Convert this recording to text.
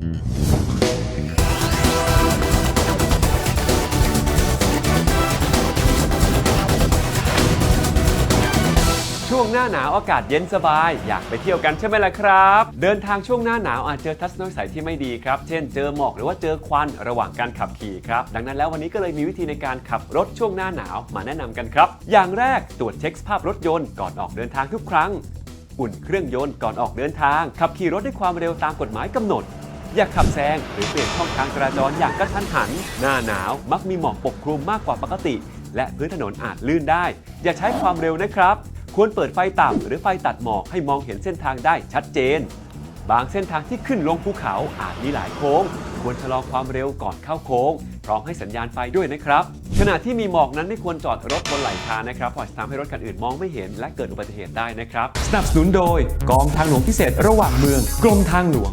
ช่วงหน้าหนาวอากาศเย็นสบาย อยากไปเที่ยวกันใช่ไหมล่ะครับ เดินทางช่วงหน้าหนาวอาจเจอทัศนวิสัยที่ไม่ดีครับ เช่นเจอหมอกหรือว่าเจอควันระหว่างการขับขี่ครับ ดังนั้นแล้ววันนี้ก็เลยมีวิธีในการขับรถช่วงหน้าหนาวมาแนะนำกันครับ อย่างแรกตรวจเช็คสภาพรถยนต์ก่อนออกเดินทางทุกครั้ง อุ่นเครื่องยนต์ก่อนออกเดินทาง ขับขี่รถด้วยความเร็วตามกฎหมายกำหนด อย่าขับแซงหรือเปลี่ยนช่องทางจราจรอย่างกระทันหัน หน้าหนาวมักมีหมอกปกคลุมมากกว่าปกติ และพื้นถนนอาจลื่นได้ อย่าใช้ความเร็วนะครับ ควรเปิดไฟต่ำหรือไฟตัดหมอกให้มองเห็นเส้นทางได้ชัดเจน บางเส้นทางที่ขึ้นลงภูเขาอาจมีหลายโค้ง ควรชะลอความเร็วก่อนเข้าโค้งพร้อมให้สัญญาณไฟด้วยนะครับ ขณะที่มีหมอกนั้นไม่ควรจอดรถบนไหลทางนะครับเพราะอาจจะทำให้รถคันอื่นมองไม่เห็น และเกิดอุบัติเหตุได้นะครับ สนับสนุนโดยกองทางหลวงพิเศษระหว่างเมือง กรมทางหลวง